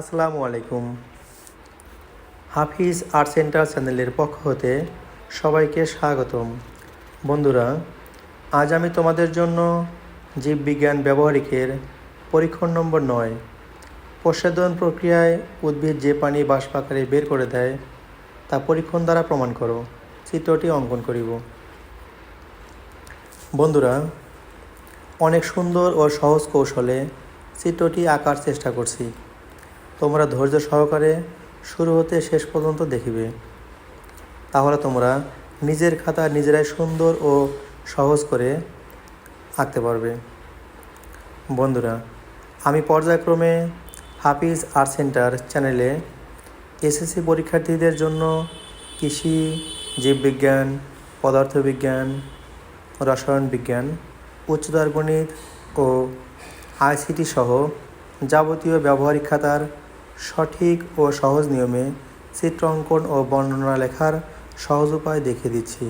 আসসালামু আলাইকুম। হাফিজ art centre চ্যানেলের পক্ষ হতে সবাইকে স্বাগতম। বন্ধুরা, আজ আমি তোমাদের জন্য জীববিজ্ঞান ব্যবহারিকের পরীক্ষণ নম্বর নয়, প্রসাধন প্রক্রিয়ায় উদ্ভিদ যে পানি বাষ্প আকারে বের করে দেয়, তা পরীক্ষণ দ্বারা প্রমাণ করো। চিত্রটি অঙ্কন করিব। বন্ধুরা, অনেক সুন্দর ও সহজ কৌশলে চিত্রটি আঁকার চেষ্টা করছি। তোমরা ধৈর্য সহকারে শুরু হতে শেষ পর্যন্ত দেখিবে। তাহলে তোমরা নিজের খাতা নিজেরাই সুন্দর ও সহজ করে আঁকতে পারবে। বন্ধুরা, আমি পর্যায়ক্রমে হাফিজ আর্ট সেন্টার চ্যানেলে এসএসসি পরীক্ষার্থীদের জন্য কৃষি, জীববিজ্ঞান, পদার্থবিজ্ঞান, রসায়ন বিজ্ঞান, উচ্চতর গণিত ও আইসিটি সহ যাবতীয় ব্যবহারিক খাতার সঠিক ও সহজ নিয়মে চিত্র অঙ্কন ও বর্ণনা লেখার সহজ উপায় দেখে দিচ্ছি।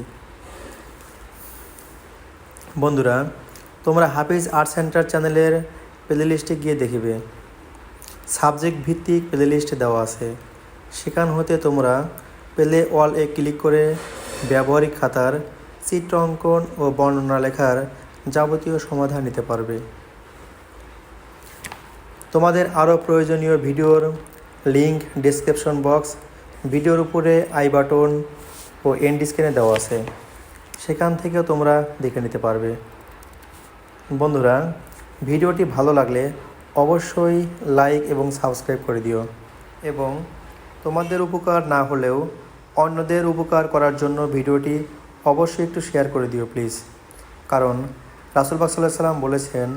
বন্ধুরা, তোমরা হাফিজ আর্ট সেন্টার চ্যানেলের প্লেলিস্টে গিয়ে দেখিবে। সাবজেক্ট ভিত্তিক প্লেলিস্টে দেওয়া আছে। সেখান হতে তোমরা প্লে অল এ ক্লিক করে ব্যবহারিক খাতার চিত্র অঙ্কন ও বর্ণনা লেখার যাবতীয় সমাধান নিতে পারবে। তোমাদের আরও প্রয়োজনীয় ভিডিওর লিঙ্ক ডিসক্রিপশন বক্স, ভিডিওর উপরে আই বাটন ও এন্ড স্ক্রিনে দেওয়া আছে। সেখান থেকেও তোমরা দেখে নিতে পারবে। বন্ধুরা, ভিডিওটি ভালো লাগলে অবশ্যই লাইক এবং সাবস্ক্রাইব করে দিও এবং তোমাদের উপকার না হলেও অন্যদের উপকার করার জন্য ভিডিওটি অবশ্যই একটু শেয়ার করে দিও প্লিজ। কারণ রাসুল বাক সাল্লাহ সাল্লাম বলেছেন,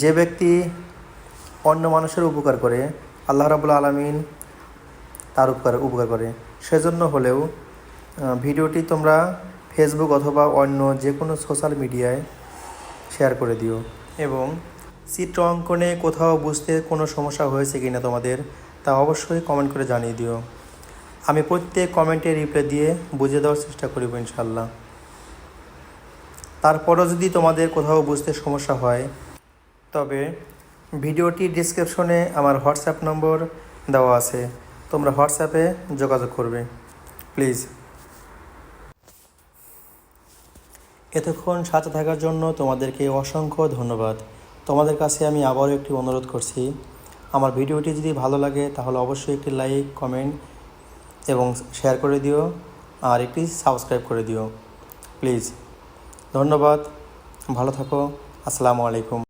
যে ব্যক্তি অন্য মানুষের উপকার করে, আল্লাহ রাবুল আলমিন তার উপকার উপকার করে। সেজন্য হলেও ভিডিওটি তোমরা ফেসবুক অথবা অন্য যে কোনো সোশ্যাল মিডিয়ায় শেয়ার করে দিও। এবং চিত্র অঙ্কনে কোথাও বুঝতে কোনো সমস্যা হয়েছে কি না তোমাদের, তা অবশ্যই কমেন্ট করে জানিয়ে দিও। আমি প্রত্যেক কমেন্টে রিপ্লাই দিয়ে বুঝিয়ে দেওয়ার চেষ্টা করিব ইনশাল্লাহ তারপরও যদি তোমাদের কোথাও বুঝতে সমস্যা হয়, তবে ভিডিওটি ডিসক্রিপশনে আমার হোয়াটসঅ্যাপ নম্বর দেওয়া আছে। তোমরা হোয়াটসঅ্যাপে যোগাযোগ করবে। প্লিজ। এতক্ষণ সাথে থাকার জন্য তোমাদেরকে অসংখ্য ধন্যবাদ। তোমাদের কাছে আমি আবারও একটি অনুরোধ করছি। আমার ভিডিওটি যদি ভালো লাগে, তাহলে অবশ্যই একটি লাইক, কমেন্ট এবং শেয়ার করে দিও আর একটি সাবস্ক্রাইব করে দিও। প্লিজ। ধন্যবাদ। ভালো থাকো। আসসালামু আলাইকুম।